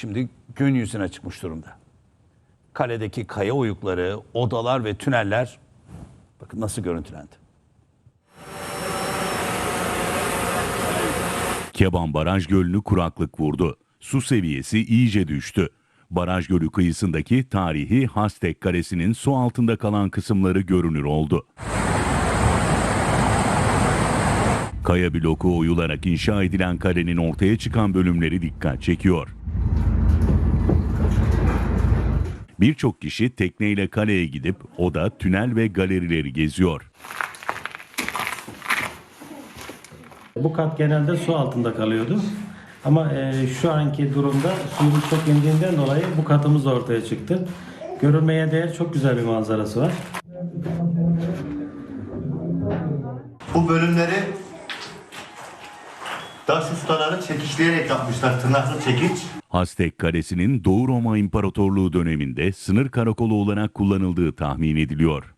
şimdi gün yüzüne çıkmış durumda. Kaledeki kaya oyukları, odalar ve tüneller bakın nasıl görüntülendi. Keban Baraj Gölü'nü kuraklık vurdu. Su seviyesi iyice düştü. Baraj Gölü kıyısındaki tarihi Hastek Kalesi'nin su altında kalan kısımları görünür oldu. Kaya bloku oyularak inşa edilen kalenin ortaya çıkan bölümleri dikkat çekiyor. Birçok kişi tekneyle kaleye gidip oda, tünel ve galerileri geziyor. Bu kat genelde su altında kalıyordu. Ama e, şu anki durumda suyumuz çok indiğinden dolayı bu katımız da ortaya çıktı. Görülmeye değer çok güzel bir manzarası var. Bu bölümleri taş ustaları çekişleyerek yapmışlar. Tırnaklı çekiç. Hastek Kalesi'nin Doğu Roma İmparatorluğu döneminde sınır karakolu olarak kullanıldığı tahmin ediliyor.